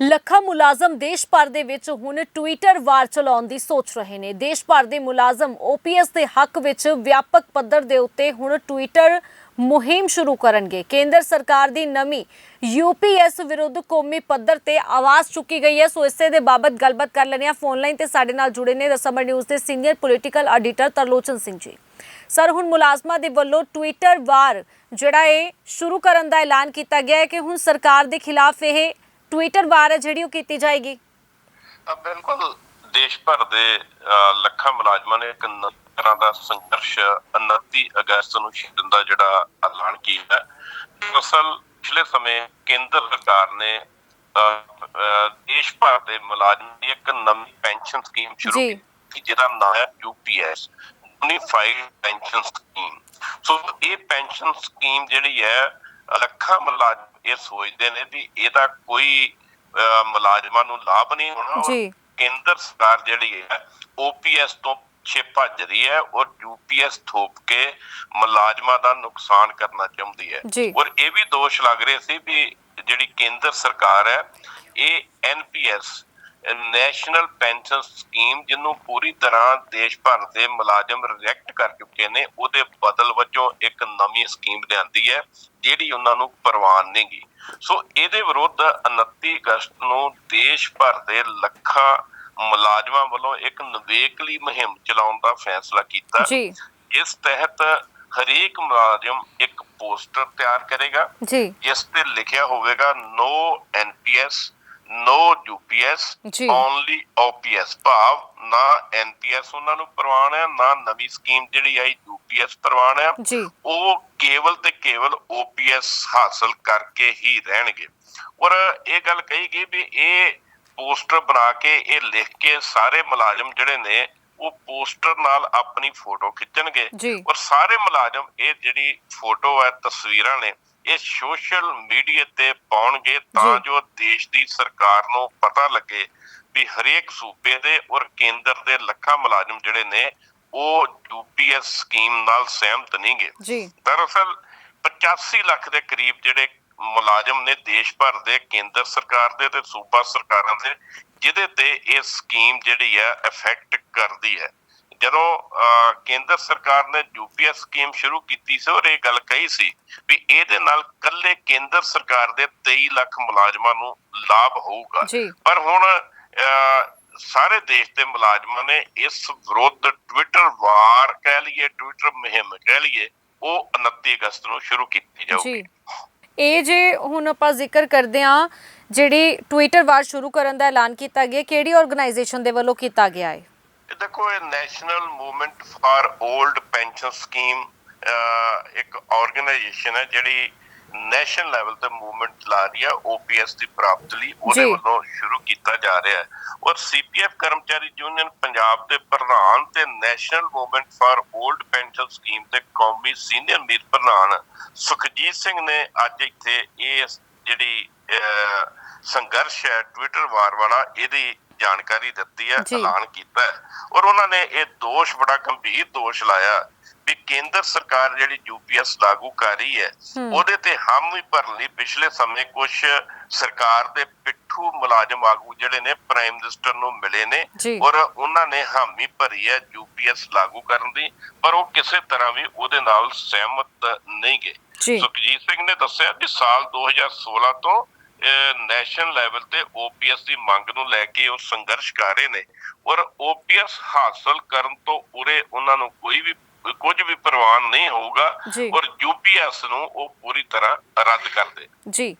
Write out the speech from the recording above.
ਲੱਖਾਂ ਮੁਲਾਜ਼ਮ ਦੇਸ਼ ਭਰ ਦੇ ਵਿੱਚ ਹੁਣ ਟਵਿੱਟਰ ਵਾਰ ਚਲਾਉਣ ਦੀ ਸੋਚ ਰਹੇ ਨੇ। ਦੇਸ਼ ਭਰ ਦੇ ਮੁਲਾਜ਼ਮ ਓਪੀਐਸ ਦੇ ਹੱਕ ਵਿੱਚ ਵਿਆਪਕ ਪੱਧਰ ਦੇ ਉੱਤੇ ਹੁਣ ਟਵਿੱਟਰ ਮੁਹਿੰਮ ਸ਼ੁਰੂ ਕਰਨਗੇ। ਕੇਂਦਰ ਸਰਕਾਰ ਦੀ ਨਵੀਂ ਯੂਪੀਐਸ ਵਿਰੁੱਧ ਕੌਮੀ ਪੱਧਰ ਤੇ ਆਵਾਜ਼ ਚੁੱਕੀ ਗਈ ਹੈ। ਸੋ ਇਸੇ ਦੇ ਬਾਬਤ ਗੱਲਬਾਤ ਕਰ ਲੈਣੇ ਆ ਫੋਨ ਲਾਈਨ ਤੇ ਸਾਡੇ ਨਾਲ ਜੁੜੇ ਨੇ ਦਸੰਬਰ ਨਿਊਜ਼ ਦੇ senior political editor Tarlochan Singh ji. Sir, ਹੁਣ ਮੁਲਾਜ਼ਮਾਂ ਦੇ ਵੱਲੋਂ ਟਵਿੱਟਰ ਵਾਰ ਜਿਹੜਾ ਇਹ ਸ਼ੁਰੂ ਕਰਨ ਦਾ ਐਲਾਨ ਕੀਤਾ ਗਿਆ ਹੈ ਕਿ ਹੁਣ ਸਰਕਾਰ ਦੇ ਖਿਲਾਫ ਇਹ ਟਵਿੱਟਰ ਵਾਰ ਹੈ ਜਿਹੜੀ ਉਹ ਕੀਤੀ ਜਾਏਗੀ ਤਾਂ ਬਿਲਕੁਲ ਦੇਸ਼ ਭਰ ਦੇ ਅਹ, ਲੱਖਾਂ ਮੁਲਾਜ਼ਮਾਂ ਨੇ ਇੱਕ ਨ- ਤਰ੍ਹਾਂ ਦਾ ਸੰਘਰਸ਼ 29 ਅਗਸਤ ਨੂੰ ਛੱਡਣ ਦਾ ਜਿਹੜਾ ਐਲਾਨ ਕੀਤਾ ਹੈ। ਅਸਲ ਪਿਛਲੇ ਸਮੇਂ ਕੇਂਦਰ ਸਰਕਾਰ ਨੇ ਅਹ, ਅਹ, ਦੇਸ਼ ਭਰ ਦੇ ਮੁਲਾਜ਼ਮਾਂ ਦੀ ਇੱਕ ਨਵੀਂ ਪੈਨਸ਼ਨ ਸਕੀਮ ਸ਼ੁਰੂ ਜੀ। ਕੀਤੀ ਜਿਹਦਾ ਨਾਮ ਹੈ UPS unified pension scheme so ਇਹ ਪੈਨਸ਼ਨ ਸਕੀਮ ਜਿਹੜੀ ਹੈ ਲੱਖਾਂ ਮੁਲਾਜ਼ਮ ਇਹ ਸੋਚਦੇ ਨੇ ਵੀ ਇਹਦਾ ਕੋਈ ਮੁਲਾਜ਼ਮਾਂ ਨੂੰ ਲਾਭ ਨਹੀਂ ਹੋਣਾ ਜੀ। ਕੇਂਦਰ ਸਰਕਾਰ ਜਿਹੜੀ ਹੈ ਓਪੀਐਸ ਤੋਂ ਪਿੱਛੇ ਭੱਜ ਰਹੀ ਹੈ ਔਰ ਯੂਪੀਐਸ ਥੋਪ ਕੇ ਮੁਲਾਜ਼ਮਾਂ ਦਾ ਨੁਕਸਾਨ ਕਰਨਾ ਚਾਹੁੰਦੀ ਹੈ। ਔਰ ਇਹ ਵੀ ਦੋਸ਼ ਲੱਗ ਰਹੇ ਸੀ ਵੀ ਜਿਹੜੀ ਕੇਂਦਰ ਸਰਕਾਰ ਹੈ ਇਹ ਐਨਪੀਐਸ ਨੈਸ਼ਨਲ ਪੈਨਸ਼ਨ ਸਕੀਮ ਜਿਹਨੂੰ ਪੂਰੀ ਤਰ੍ਹਾਂ ਦੇਸ਼ ਭਰ ਦੇ ਮੁਲਾਜ਼ਮ ਰਿਜੈਕਟ ਕਰ ਚੁੱਕੇ ਨੇ ਉਹਦੇ ਬਦਲ ਵਜੋਂ ਇੱਕ ਨਵੀਂ ਸਕੀਮ ਲਿਆਂਦੀ ਹੈ ਜਿਹੜੀ ਉਹਨਾਂ ਨੂੰ ਪ੍ਰਵਾਨ ਨਹੀਂਗੀ। ਸੋ ਇਹਦੇ ਵਿਰੁੱਧ 29 ਅਗਸਤ ਨੂੰ ਦੇਸ਼ ਭਰ ਦੇ ਲੱਖਾਂ ਮੁਲਾਜ਼ਮਾਂ ਵੱਲੋਂ ਇੱਕ ਨਵੇਕਲੀ ਮੁਹਿੰਮ ਚਲਾਉਣ ਦਾ ਫੈਸਲਾ ਕੀਤਾ। ਜੀ। ਇਸ ਤਹਿਤ ਹਰੇਕ ਮੁਲਾਜ਼ਮ ਇੱਕ ਪੋਸਟਰ ਤਿਆਰ ਕਰੇਗਾ। ਜੀ। ਜਿਸ ਤੇ ਲਿਖਿਆ ਹੋਵੇਗਾ no NPS no UPS. Only OPS ਭਾਵ ਨਾ ਐਨਪੀਐਸ ਉਹਨਾਂ ਨੂੰ ਪ੍ਰਵਾਨ ਹੈ ਨਾ ਨਵੀਂ ਸਕੀਮ ਜਿਹੜੀ ਆਈ ਯੂਪੀਐਸ ਪ੍ਰਵਾਨ ਹੈ। ਉਹ ਕੇਵਲ ਤੇ ਕੇਵਲ ਓਪੀਐਸ ਹਾਸਲ ਕਰਕੇ ਹੀ ਰਹਿਣਗੇ। ਔਰ ਇਹ ਗੱਲ ਕਹੀ ਗਈ ਵੀ ਇਹ ਪੋਸਟਰ ਬਣਾ ਕੇ ਇਹ ਲਿਖ ਕੇ ਸਾਰੇ ਮੁਲਾਜ਼ਮ ਜਿਹੜੇ ਨੇ ਉਹ ਪੋਸਟਰ ਨਾਲ ਆਪਣੀ ਫੋਟੋ ਖਿੱਚਣਗੇ। ਔਰ ਸਾਰੇ ਮੁਲਾਜ਼ਮ ਇਹ ਜਿਹੜੀ ਫੋਟੋ ਹੈ ਤਸਵੀਰਾਂ ਨੇ ਇਹ ਸੋਸ਼ਲ ਮੀਡੀਆ ਤੇ ਪਾਉਣਗੇ ਤਾਂ ਜੀ। ਦੇਸ਼ ਦੀ ਸਰਕਾਰ ਨੂੰ ਪਤਾ ਲੱਗੇ ਵੀ ਹਰੇਕ ਸੂਬੇ ਦੇ ਔਰ ਕੇਂਦਰ ਦੇ ਲੱਖਾਂ ਮੁਲਾਜ਼ਮ ਜਿਹੜੇ ਨੇ ਉਹ ਯੂਪੀਐਸ ਸਕੀਮ ਨਾਲ ਸਹਿਮਤ ਨਹੀਂਗੇ। ਜੀ। ਦਰਅਸਲ 85 ਲੱਖ ਦੇ ਕਰੀਬ ਜਿਹੜੇ ਮੁਲਾਜ਼ਮ ਨੇ ਦੇਸ਼ ਭਰ ਦੇ ਕੇਂਦਰ ਸਰਕਾਰ ਦੇ ਤੇ ਸੂਬਾ ਸਰਕਾਰਾਂ ਦੇ ਜਿਹਦੇ ਤੇ ਇਹ ਸਕੀਮ ਜਿਹੜੀ ਹੈ ਇਫੈਕਟ ਕਰਦੀ ਹੈ। ਜਦੋਂ ਕੇਂਦਰ ਸਰਕਾਰ ਨੇ ਯੂਪੀਐਸ ਸਕੀਮ ਸ਼ੁਰੂ ਕੀਤੀ ਸੀ ਔਰ ਇਹ ਗੱਲ ਕਹੀ ਸੀ ਵੀ ਇਹਦੇ ਨਾਲ ਕੱਲੇ ਕੇਂਦਰ ਸਰਕਾਰ ਦੇ 23 ਲੱਖ ਮੁਲਾਜ਼ਮਾਂ ਨੂੰ ਲਾਭ ਹੋਊਗਾ। ਪਰ ਹੁਣ ਸਾਰੇ ਦੇਸ਼ ਦੇ ਮੁਲਾਜ਼ਮਾਂ ਨੇ ਇਸ ਵਿਰੁੱਧ ਟਵਿੱਟਰ ਵਾਰ ਕਹਿ ਲਈਏ ਟਵਿੱਟਰ ਮੁਹਿੰਮ ਕਹਿ ਲਈਏ ਉਹ 29 ਅਗਸਤ ਨੂੰ ਸ਼ੁਰੂ ਕੀਤੀ ਜਾਊਗੀ। ਇਹ ਜੇ ਹੁਣ ਆਪਾਂ ਜ਼ਿਕਰ ਕਰਦੇ ਹਾਂ ਜਿਹੜੀ ਟਵਿੱਟਰ ਵਾਰ ਸ਼ੁਰੂ ਕਰਨ ਦਾ ਐਲਾਨ ਕੀਤਾ ਗਿਆ ਕਿਹੜੀ ਆਰਗੇਨਾਈਜੇਸ਼ਨ ਦੇ ਵੱਲੋਂ ਕੀਤਾ ਗਿਆ ਹੈ? ਦੇਖੋ ਇਹ national movement for old pension scheme ਇੱਕ ਆਰਗੇਨਾਈਜੇਸ਼ਨ ਹੈ ਜਿਹੜੀ ਨੈਸ਼ਨਲ ਲੈਵਲ ਤੇ ਮੂਵਮੈਂਟ ਚਲਾ ਰਹੀ ਹੈ ਓਪੀਐਸ ਦੀ ਪ੍ਰਾਪਤੀ ਲਈ ਉਹਦੇ। ਵੱਲੋਂ ਸ਼ੁਰੂ ਕੀਤਾ ਜਾ ਰਿਹਾ ਹੈ ਔਰ ਸੀਪੀਐਫ ਕਰਮਚਾਰੀ ਯੂਨੀਅਨ ਪੰਜਾਬ ਦੇ ਪ੍ਰਧਾਨ ਤੇ national movement for old pension scheme ਦੇ ਕੌਮੀ ਸੀਨੀਅਰ ਮੀਤ ਪ੍ਰਧਾਨ ਸੁਖਜੀਤ ਸਿੰਘ ਨੇ ਅੱਜ ਇੱਥੇ ਇਹ ਜਿਹੜੀ ਸੰਘਰਸ਼ ਹੈ ਟਵਿੱਟਰ ਵਾਰ ਵਾਲਾ ਇਹਦੀ ਜਾਣਕਾਰੀ ਦਿੱਤੀ ਹੈ। ਐਲਾਨ ਕੀਤਾ ਔਰ ਉਹਨਾਂ ਨੇ ਇਹ ਦੋਸ਼ ਬੜਾ ਗੰਭੀਰ ਦੋਸ਼ ਲਾਇਆ ਵੀ ਕੇਂਦਰ ਸਰਕਾਰ ਜਿਹੜੀ ਯੂਪੀਐਸ ਲਾਗੂ ਕਰ ਰਹੀ ਹੈ। ਉਹਦੇ ਤੇ ਹਾਮੀ ਭਰਨ ਲਈ ਪਿਛਲੇ ਸਮੇਂ ਕੁਝ ਸਰਕਾਰ ਦੇ ਪਿੱਠੂ ਮੁਲਾਜ਼ਮ ਆਗੂ ਜਿਹੜੇ ਨੇ ਪ੍ਰਾਈਮ ਮਿਨਿਸਟਰ ਨੂੰ ਮਿਲੇ ਨੇ। ਔਰ ਉਹਨਾਂ ਨੇ ਹਾਮੀ ਭਰੀ ਹੈ ਯੂਪੀਐਸ ਲਾਗੂ ਕਰਨ ਦੀ ਪਰ ਉਹ ਕਿਸੇ ਤਰ੍ਹਾਂ ਵੀ ਉਹਦੇ ਨਾਲ ਸਹਿਮਤ ਨਹੀਂ ਗਏ। ਸੁਖਜੀਤ ਸਿੰਘ ਨੇ ਦੱਸਿਆ ਕਿ ਸਾਲ 2016 ਤੋਂ ਨੈਸ਼ਨਲ ਲੈਵਲ ਤੇ ਓਪੀਐਸ ਦੀ ਮੰਗ ਨੂੰ ਲੈ ਕੇ ਉਹ ਸੰਘਰਸ਼ ਕਰ ਰਹੇ ਨੇ ਔਰ ਓਪੀਐਸ ਹਾਸਲ ਕਰਨ ਤੋਂ ਉਰੇ ਉਹਨਾਂ ਨੂੰ ਕੋਈ ਵੀ ਕੁਝ ਵੀ ਪ੍ਰਵਾਨ ਨਹੀਂ ਹੋਊਗਾ। ਔਰ ਯੂਪੀਐਸ ਨੂੰ ਉਹ ਪੂਰੀ ਤਰ੍ਹਾਂ ਰੱਦ ਕਰ ਦੇ ਜੀ